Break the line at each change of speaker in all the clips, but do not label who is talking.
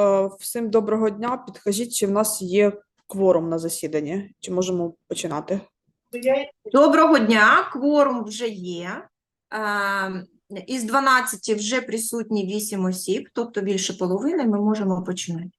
Е, Всім доброго дня. Підкажіть, чи в нас є кворум на засіданні? Чи можемо починати?
Доброго дня, кворум вже є. Е, Із 12 вже присутні 8 осіб, тобто більше половини, ми можемо починати.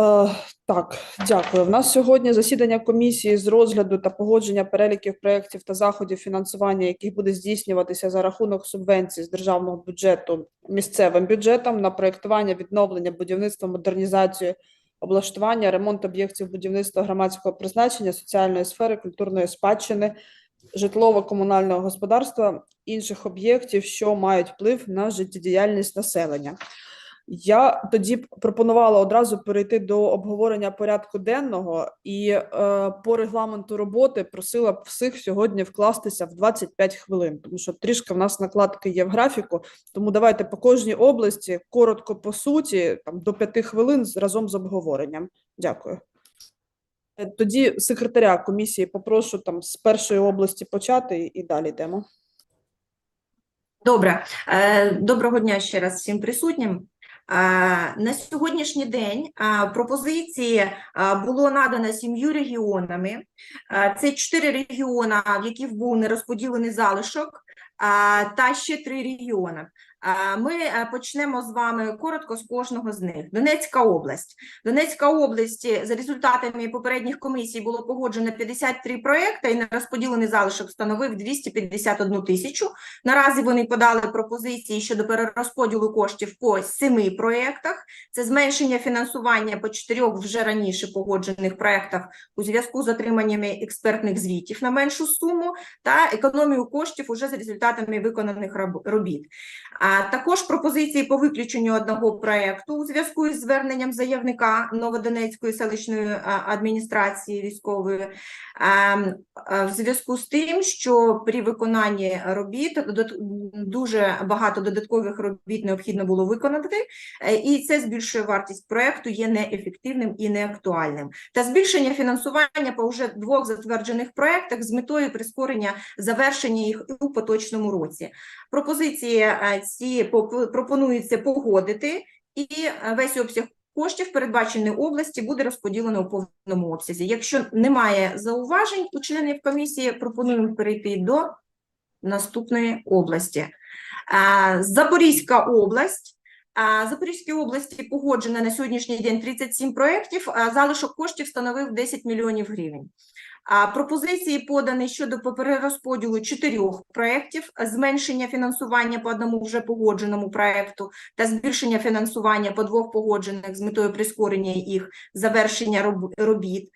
Е, Так, дякую. В нас сьогодні засідання комісії з розгляду та погодження переліків проєктів та заходів фінансування, яких буде здійснюватися за рахунок субвенцій з державного бюджету місцевим бюджетом на проєктування, відновлення, будівництво, модернізацію, облаштування, ремонт об'єктів будівництва громадського призначення, соціальної сфери, культурної спадщини, житлово-комунального господарства, інших об'єктів, що мають вплив на життєдіяльність населення. Я тоді пропонувала одразу перейти до обговорення порядку денного і е, по регламенту роботи просила б всіх сьогодні вкластися в 25 хвилин, тому що трішки в нас накладки є в графіку. Тому давайте по кожній області коротко по суті, там до 5 хвилин разом з обговоренням. Дякую. Е, Тоді секретаря комісії попрошу там з першої області почати і- далі йдемо.
Добре, Е, доброго дня ще раз всім присутнім. На сьогоднішній день пропозиції було надано сім'ю регіонами. Це чотири регіони, в яких був нерозподілений залишок, та ще три регіони. Ми е, почнемо з вами коротко з кожного з них. Донецька область. Донецька область за результатами попередніх комісій було погоджено 53 проекти, і нерозподілений залишок становив 251 тисячу. Наразі вони подали пропозиції щодо перерозподілу коштів по семи проєктах. Це зменшення фінансування по чотирьох вже раніше погоджених проєктах у зв'язку з отриманнями експертних звітів на меншу суму та економію коштів уже за результатами виконаних робіт. Також пропозиції по виключенню одного проєкту у зв'язку із зверненням заявника Новодонецької селищної адміністрації військової е, в зв'язку з тим, що при виконанні робіт дуже багато додаткових робіт необхідно було виконати, е, і це збільшує вартість проекту, є неефективним і неактуальним. Та збільшення фінансування по вже двох затверджених проектах з метою прискорення завершення їх у поточному році. Пропозиції е, поп- пропонується погодити, і е, весь обсяг коштів, передбачений області, буде розподілено у повному обсязі. Якщо немає зауважень у членів комісії, пропонуємо перейти до наступної області. Запорізька область. А, Запорізькій області погоджено на сьогоднішній день 37 проєктів, залишок коштів становив 10 мільйонів гривень. Пропозиції подані щодо перерозподілу чотирьох проєктів, зменшення фінансування по одному вже погодженому проєкту та збільшення фінансування по двох погоджених з метою прискорення їх завершення роб- робіт.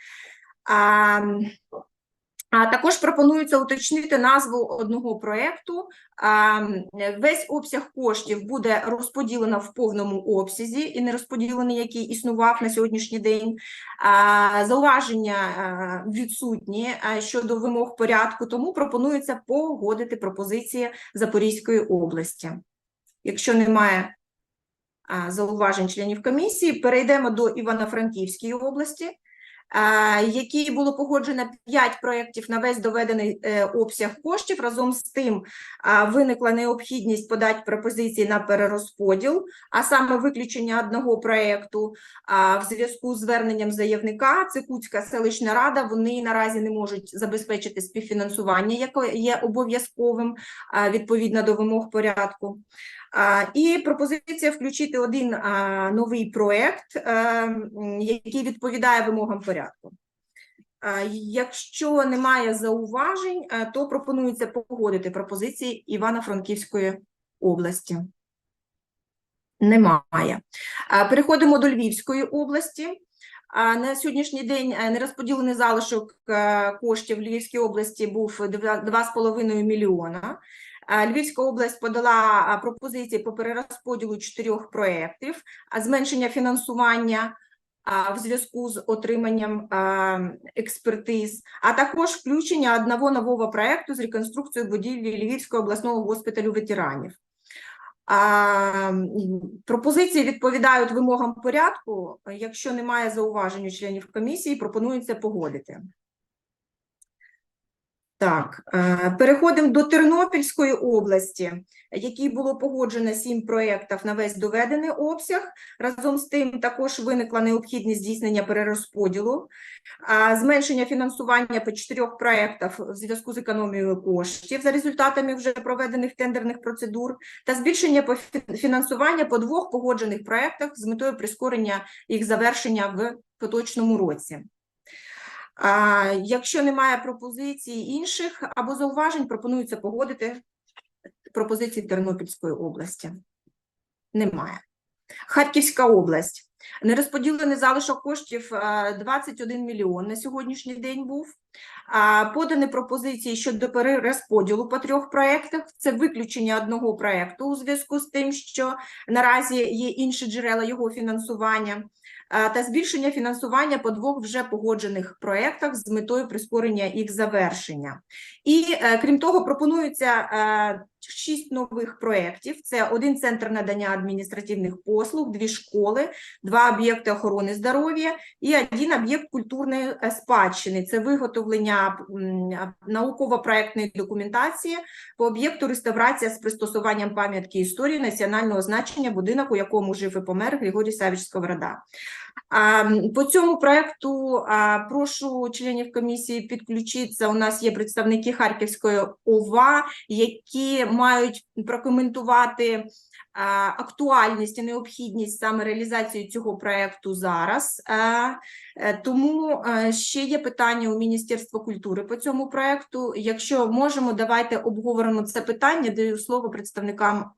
А, також пропонується уточнити назву одного проєкту. Весь обсяг коштів буде розподілено в повному обсязі і не розподілений, який існував на сьогоднішній день. Зауваження відсутні щодо вимог порядку, тому пропонується погодити пропозиції Запорізької області. Якщо немає зауважень членів комісії, перейдемо до Івано-Франківської області, а, якій було погоджено 5 проєктів на весь доведений е, обсяг коштів. Разом з тим виникла необхідність подати пропозиції на перерозподіл, а саме виключення одного проєкту в зв'язку з зверненням заявника. Це Куцька селищна рада. Вони наразі не можуть забезпечити співфінансування, яке є обов'язковим відповідно до вимог порядку. І пропозиція включити один новий проект, е, який відповідає вимогам порядку. Якщо немає зауважень, е, то пропонується погодити пропозиції Івано-Франківської області. Немає. Переходимо до Львівської області. На сьогоднішній день е, нерозподілений залишок коштів в Львівській області був 2,5 мільйона. Львівська область подала пропозиції по перерозподілу чотирьох проєктів, зменшення фінансування в зв'язку з отриманням експертиз, а також включення одного нового проєкту з реконструкцією будівлі Львівського обласного госпіталю ветеранів. Пропозиції відповідають вимогам порядку. Якщо немає зауважень у членів комісії, пропонується погодити. Так, е, переходимо до Тернопільської області, якій було погоджено сім проєктів на весь доведений обсяг. Разом з тим також виникла необхідність здійснення перерозподілу, зменшення фінансування по чотирьох проєктах в зв'язку з економією коштів за результатами вже проведених тендерних процедур та збільшення фінансування по двох погоджених проєктах з метою прискорення їх завершення в поточному році. Якщо немає пропозицій інших або зауважень, пропонується погодити пропозиції Тернопільської області. Немає. Харківська область. Нерозподілений залишок коштів е, 21 мільйон на сьогоднішній день був. Подані пропозиції щодо перерозподілу по трьох проєктах. Це виключення одного проєкту у зв'язку з тим, що наразі є інші джерела його фінансування та збільшення фінансування по двох вже погоджених проєктах з метою прискорення їх завершення. І е, крім того, пропонується е, шість нових проєктів: це один центр надання адміністративних послуг, дві школи, два об'єкти охорони здоров'я і один об'єкт культурної е, спадщини. Це виготовлення науково-проектної документації по об'єкту реставрація з пристосуванням пам'ятки історії національного значення будинок, у якому жив і помер Григорій Савіч Сковорода. По цьому проекту прошу членів комісії підключитися. У нас є представники Харківської ОВА, які мають прокоментувати актуальність і необхідність саме реалізації цього проекту зараз. Е, Тому е, ще є питання у Міністерства культури по цьому проекту. Якщо можемо, давайте обговоримо це питання. Даю слово представникам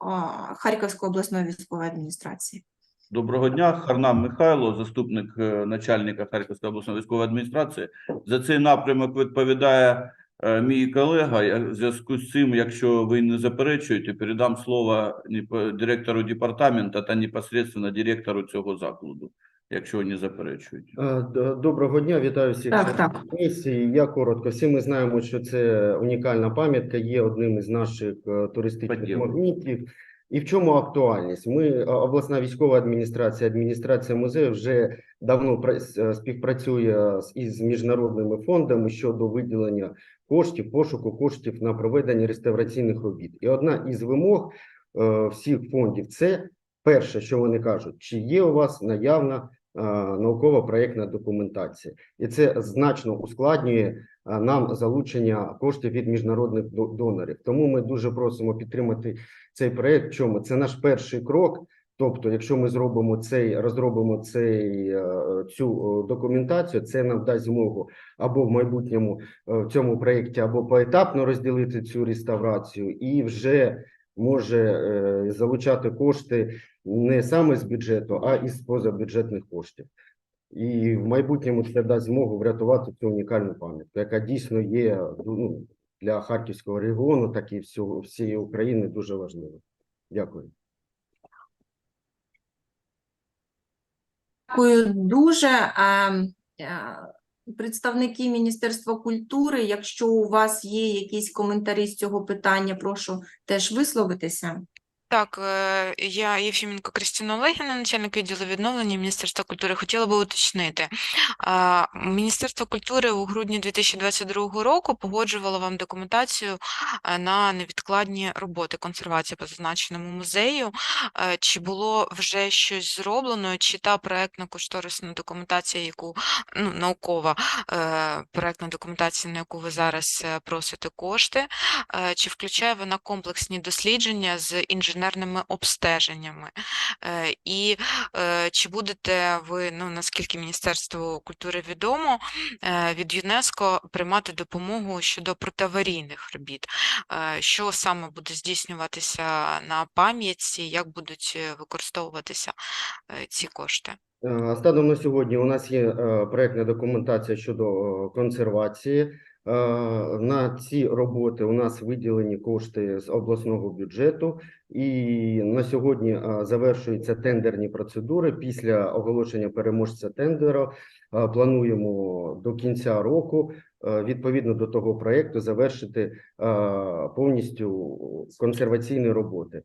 Харківської обласної військової адміністрації.
Доброго дня, Харнам Михайло, заступник е, начальника Харківської обласної військової адміністрації. За цей напрямок відповідає е, мій колега. Я в зв'язку з цим, якщо ви не заперечуєте, передам слово ні- директору департаменту та непосредственно директору цього закладу, якщо не заперечуєте.
Е, Доброго дня, вітаю всіх
Так, так.
комісії. Я коротко. Всі ми знаємо, що це унікальна пам'ятка, є одним із наших туристичних
Поділ.
магнітів. І в чому актуальність? Ми, е, обласна військова адміністрація, адміністрація музею вже давно е, співпрацює із міжнародними фондами щодо виділення коштів, пошуку коштів на проведення реставраційних робіт. І одна із вимог е, всіх фондів це перше, що вони кажуть, чи є у вас наявна наукова проєктна документація, і це значно ускладнює е, нам залучення коштів від міжнародних до- донорів. Тому ми дуже просимо підтримати цей проєкт. Чому це наш перший крок? Тобто, якщо ми зробимо цей, розробимо цей е, цю е, документацію, це нам дасть змогу або в майбутньому е, в цьому проєкті, або поетапно розділити цю реставрацію, і вже може е, залучати кошти не саме з бюджету, а із позабюджетних коштів. І в майбутньому це дасть змогу врятувати цю унікальну пам'ятку, яка дійсно є ну, для Харківського регіону, так і всього всієї України дуже важлива. Дякую.
Дякую дуже. Представники Міністерства культури, якщо у вас є якісь коментарі з цього питання, прошу теж висловитися.
Так, е, я Єфіменко Кристина Олегівна, начальник відділу відновлення Міністерства культури. Хотіла би уточнити. Міністерство культури у грудні 2022 року погоджувало вам документацію е, на невідкладні роботи консервації по зазначеному музею. Е, Чи було вже щось зроблено, чи та проектно-кошторисна документація, яку ну, наукова е, проектна документація, на яку ви зараз е, просите кошти, чи включає вона комплексні дослідження з інженерними обстеженнями? Е, І е, чи будете ви, ну наскільки Міністерству культури відомо, е, від ЮНЕСКО приймати допомогу щодо протиаварійних робіт? Що саме буде здійснюватися на пам'ятці, як будуть використовуватися ці кошти?
Станом на сьогодні у нас є проектна документація щодо консервації. Е, На ці роботи у нас виділені кошти з обласного бюджету, і на сьогодні е, завершуються тендерні процедури. Після оголошення переможця тендеру е, плануємо до кінця року, відповідно до того проекту, завершити повністю консерваційні роботи.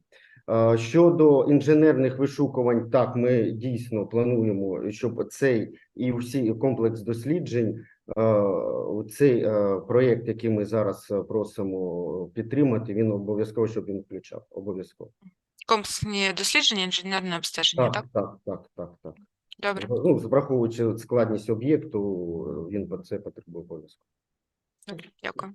Щодо інженерних вишукувань, так, ми дійсно плануємо, щоб цей і всі комплекс досліджень, цей е, проєкт, який ми зараз е, просимо підтримати, він обов'язково, щоб він включав. Обов'язково.
Комплексні дослідження, інженерне обстеження, так?
Так, так, так, так, так.
Добре.
Ну, враховуючи складність об'єкту, він по- це потребує обов'язково.
Добре, дякую.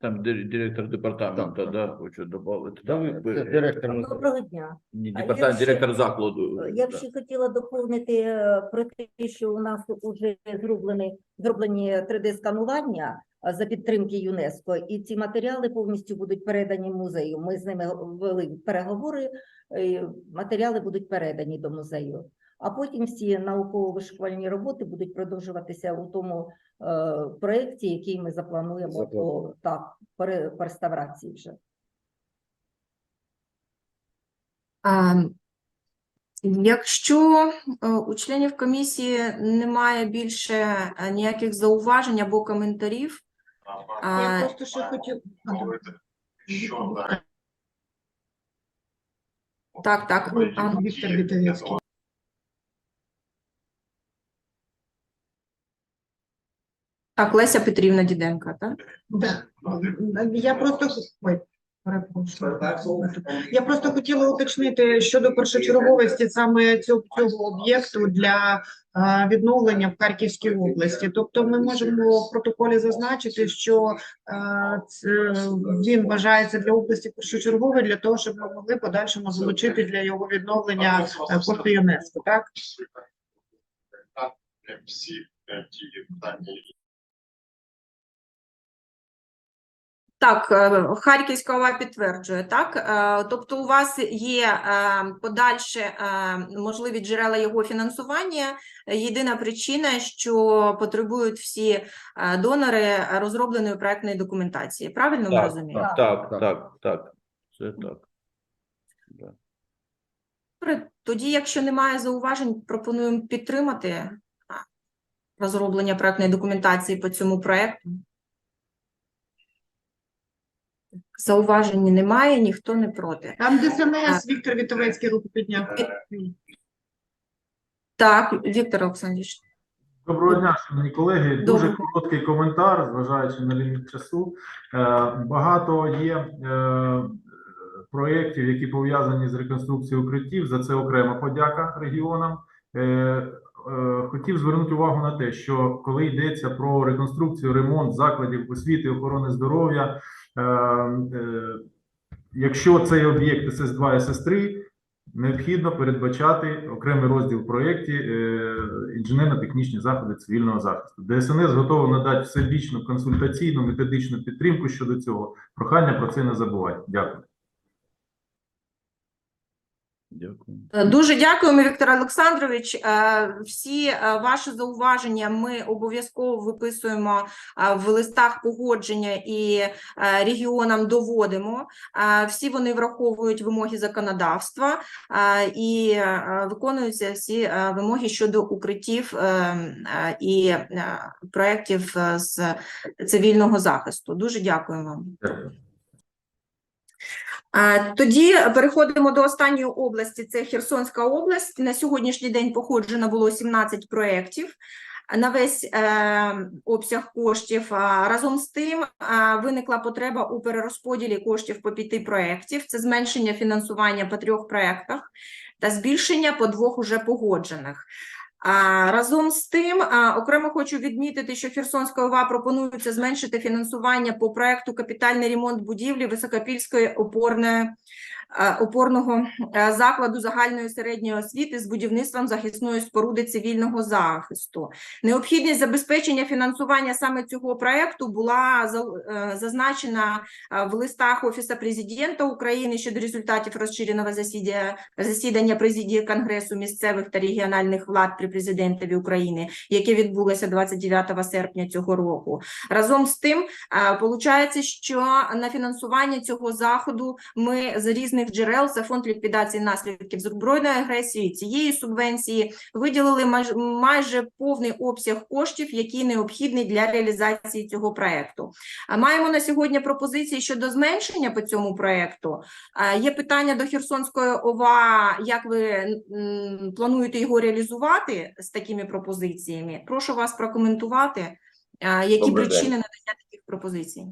Там дир- директор департаменту,
Так,
да, хочу додати. Да, ви- ви-
директор.
Доброго дня.
Ні,
А
департамент, директор закладу.
Е, Я б ще хотіла доповнити е, про те, що у нас вже зроблені, зроблені 3D-сканування е, за підтримки ЮНЕСКО, і ці матеріали повністю будуть передані музею. Ми з ними вели переговори, е, матеріали будуть передані до музею. А потім всі науково-вишукувальні роботи будуть продовжуватися у тому е, проєкті, який ми заплануємо по, так, по ре- по реставрації вже.
А, Якщо е, у членів комісії немає більше е, ніяких зауважень або коментарів, а,
Я просто ще хотів.
так, так, а,
Віктор Вітовецький.
Так, Леся Петрівна Діденко, так?
Да. Я просто ой, перепрошую. Я просто хотіла уточнити щодо першочерговості саме цього, цього об'єкту для е, відновлення в Харківській області. Тобто, ми можемо в протоколі зазначити, що е, це- він вважається для області першочерговий для того, щоб ми могли в подальшому залучити для його відновлення е, кошти ЮНЕСКо. Так
всі е, ті питання,
Так, е, Харківська ОВА підтверджує, так? Е, Тобто у вас є е, подальше можливі джерела його фінансування. Єдина причина, що потребують всі донори розробленої проектної документації. Правильно ми розуміємо?
так, так,
Так.
так. Це так.
Добре, Тоді, якщо немає зауважень, пропонуємо підтримати розроблення проектної документації по цьому проекту. Зауважень немає, ніхто не проти.
там ДСНС Віктор Вітовецький руку підняв.
Так, Віктор Олександрович.
Доброго дня, шановні колеги. Дуже
Доброго.
короткий коментар, зважаючи на ліміт часу. Е, Багато є е, проєктів, які пов'язані з реконструкцією укриттів. За це окрема подяка регіонам. Е, е, Хотів звернути увагу на те, що коли йдеться про реконструкцію, ремонт закладів освіти, охорони здоров'я, е, е, якщо цей об'єкт СС2, СС3, необхідно передбачати окремий розділ в проєкті е, інженерно-технічні заходи цивільного захисту. ДСНС готово надати всебічну консультаційну методичну підтримку щодо цього. Прохання про це не забувати. Дякую.
Дякую.
Е, Дуже дякуємо, Віктор Олександрович. Е, Всі е, ваші зауваження ми обов'язково виписуємо в листах погодження і регіонам доводимо. Всі вони враховують вимоги законодавства і виконуються всі вимоги щодо укриттів і проєктів з цивільного захисту. Дуже дякую вам. Тоді переходимо до останньої області. Це Херсонська область. На сьогоднішній день походжено було 17 проєктів на весь е, обсяг коштів. Разом з тим виникла потреба у перерозподілі коштів по п'яти проєктів. Це зменшення фінансування по трьох проєктах та збільшення по двох уже погоджених. Разом з тим, окремо хочу відмітити, що Херсонська ОВА пропонується зменшити фінансування по проекту капітальний ремонт будівлі Високопільської опорної опорного е, закладу загальної середньої освіти з будівництвом захисної споруди цивільного захисту. Необхідність забезпечення фінансування саме цього проекту була е, зазначена е, в листах Офісу президента України щодо результатів розширеного засідання, засідання президії Конгресу місцевих та регіональних влад при президентові України, яке відбулося 29 серпня цього року. Разом з тим, е, получається, що на фінансування цього заходу ми за різних відновлювальних джерел, це фонд ліквідації наслідків збройної агресії. Цієї субвенції виділили майже, майже повний обсяг коштів, який необхідний для реалізації цього проекту. Маємо на сьогодні пропозиції щодо зменшення по цьому проекту. Є питання до Херсонської ОВА, як ви плануєте його реалізувати з такими пропозиціями? Прошу вас прокоментувати, які
Добрий
причини надання таких пропозицій.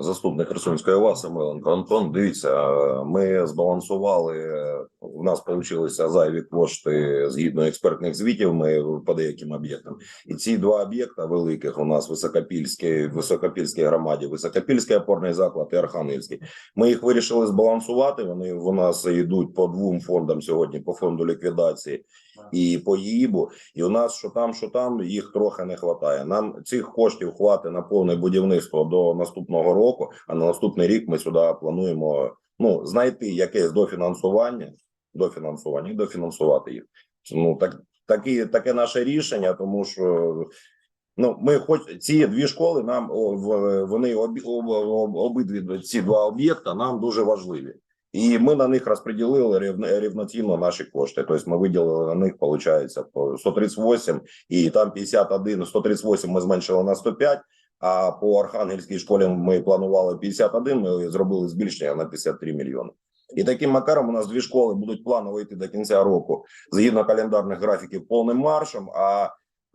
Заступник Херсонської ОВА Самиленко Антон. Дивіться, ми збалансували. У нас вийшли зайві кошти згідно експертних звітів. Ми по деяким об'єктам. І ці два об'єкта великих у нас Високопільський, в Високопільській громаді, Високопільський опорний заклад і Архангельський. Ми їх вирішили збалансувати. Вони у нас йдуть по двом фондам сьогодні: по фонду ліквідації і по ЄІБу. І у нас що там, що там, їх трохи не вистачає. Нам цих коштів хватить на повне будівництво до наступного року. А на наступний рік ми сюди плануємо ну знайти якесь дофінансування, дофінансування і дофінансувати їх. Ну так такі, таке наше рішення, тому що. Ну, ми хоч ці дві школи нам вони об- обидві ці два об'єкта нам дуже важливі. І ми на них розподілили рівно- рівноцінно наші кошти. Тобто ми виділили на них, виходить, по 138 і там 51, 138 ми зменшили на 105, а по Архангельській школі ми планували 51, ми зробили збільшення на 53 мільйони. І таким макаром у нас дві школи будуть планово йти до кінця року згідно календарних графіків повним маршем. А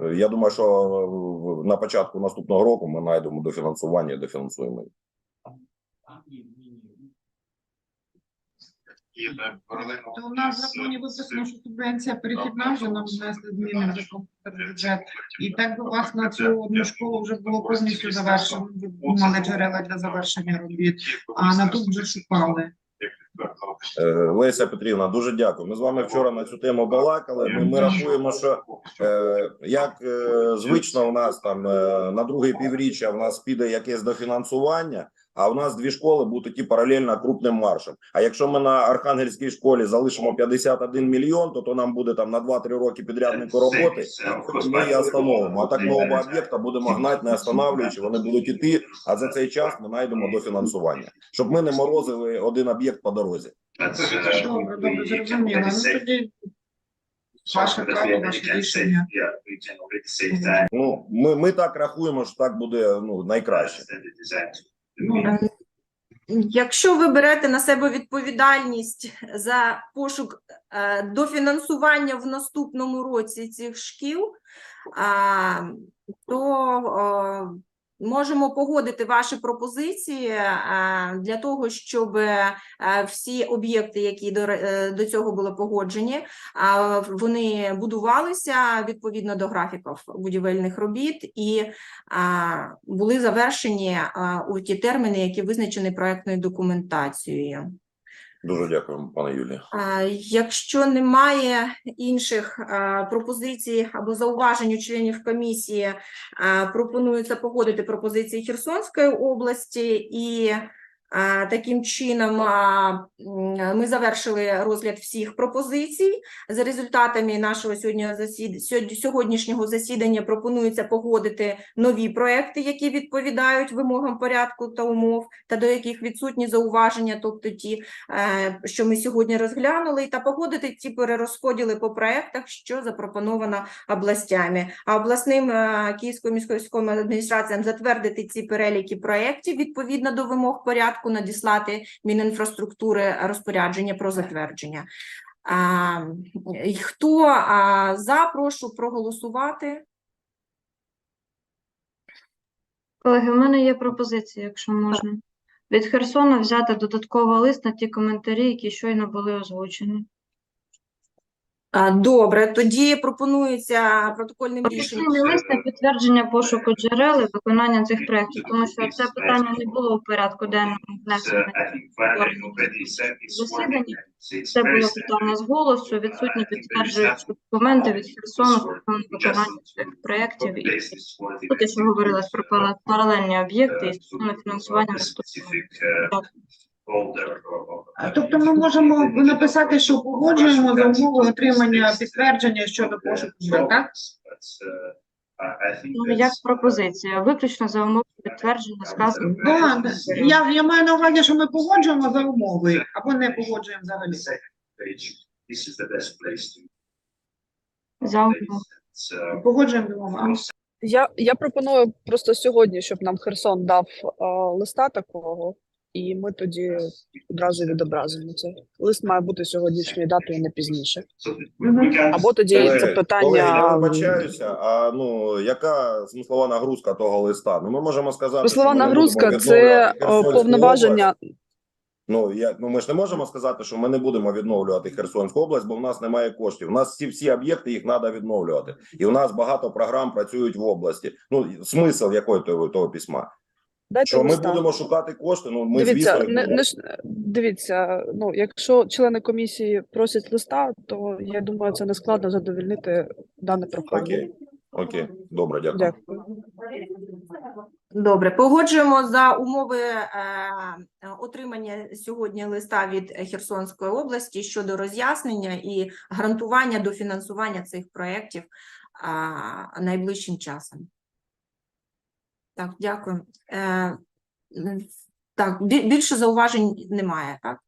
е, я думаю, що е, на початку наступного року ми знайдемо дофінансування і дофінансуємо.
І паралельно
То у нас в законі виписано, що субвенція перехідна, вже нам внесли зміни в закон бюджет. І так би вас на цю одну школу вже було повністю завершено, мали джерела для завершення робіт, а на тут вже шукали.
Е, Леся Петрівна, дуже дякую. Ми з вами вчора на цю тему балакали. Ми, ми рахуємо, що е, як е, звично у нас там е, на друге півріччя в нас піде якесь дофінансування, а у нас дві школи будуть йти паралельно крупним маршем. А якщо ми на Архангельській школі залишимо 51 мільйон, то, то нам буде там на 2-3 роки підряднику роботи. Ми її остановимо. А так ми оба об'єкта будемо гнати, не останавлюючи. Вони будуть іти. А за цей час ми знайдемо дофінансування, щоб ми не морозили один об'єкт по дорозі.
Добре, добре, зрозуміло. Ну тоді ваше право, ваше рішення.
Ну, ми, ми так рахуємо, що так буде ну найкраще.
Ну,
Якщо ви берете на себе відповідальність за пошук е, дофінансування в наступному році цих шкіл, то можемо погодити ваші пропозиції е, для того, щоб е, всі об'єкти, які до, е, цього були погоджені, вони будувалися відповідно до графіків будівельних робіт і були завершені у ті терміни, які визначені проектною документацією.
Дуже дякуємо, пане Юлія.
Якщо немає інших пропозицій або зауважень у членів комісії, пропонується погодити пропозиції Херсонської області і таким чином ми завершили розгляд всіх пропозицій. За результатами нашого сьогоднішнього засідання пропонується погодити нові проекти, які відповідають вимогам порядку та умов, та до яких відсутні зауваження, тобто ті е, що ми сьогодні розглянули, та погодити ті перерозподіли по проектах, що запропоновано областями. А обласним е, Київською міською адміністраціям затвердити ці переліки проєктів відповідно до вимог порядку, надіслати Мінінфраструктури розпорядження про затвердження. А, хто а, за, прошу проголосувати.
Колеги, у мене є пропозиція, якщо можна. Від Херсона взяти додатково лист на ті коментарі, які щойно були озвучені.
Добре, тоді пропонується протокольним рішенням.
Офіційний лист на підтвердження пошуку джерел і виконання цих проєктів, тому що це питання не було в порядку денному внесене. засіданні. Це було питання з голосу, відсутні підтверджуючі документи від Херсону стосовно виконання цих проєктів. І тут я ще говорилось про пара- паралельні об'єкти і стосовно фінансування наступного.
Тобто ми можемо написати, що погоджуємо за умови отримання підтвердження щодо пошуку, так?
Ну, як пропозиція, виключно за умови підтвердження
да. я, я маю на увазі, що ми погоджуємо за умови, або не погоджуємо взагалі.
За умови.
Погоджуємо за умови.
Я, я пропоную просто сьогодні, щоб нам Херсон дав е, листа такого, і ми тоді одразу відобразимо це. Лист має бути сьогоднішньою датою, не пізніше. Або тоді
Колеги,
це
колеги,
питання.
я вибачаюся, а ну яка смислова нагрузка того листа? Ну ми можемо сказати,
Смислова
ми не
нагрузка
будемо
це
відновлювати
е,
Херсонську
повноваження.
область. Ну я ну ми ж не можемо сказати, що ми не будемо відновлювати Херсонську область, бо в нас немає коштів. У нас всі всі об'єкти їх треба відновлювати, і у нас багато програм працюють в області. Ну смисл якої того, того письма?
Дайте
Що ми будемо шукати кошти? Ну ми
Дивіться,
звісно
не, не ж- дивіться. Ну, якщо члени комісії просять листа, то я думаю, це не складно задовольнити дане прохання.
окей, окей, добре, дякую.
Дякую.
Добре, погоджуємо за умови е, отримання сьогодні листа від Херсонської області щодо роз'яснення і гарантування дофінансування цих проєктів а, найближчим часом. Так, дякую. Е, так, більше зауважень немає, так?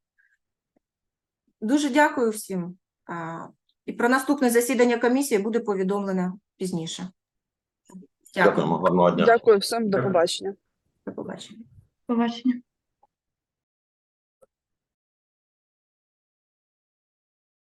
Дуже дякую всім. Е, і про наступне засідання комісії буде повідомлено пізніше. Дякую.
Дякуємо, гарного дня.
Дякую всім, до побачення.
До побачення.
Побачення.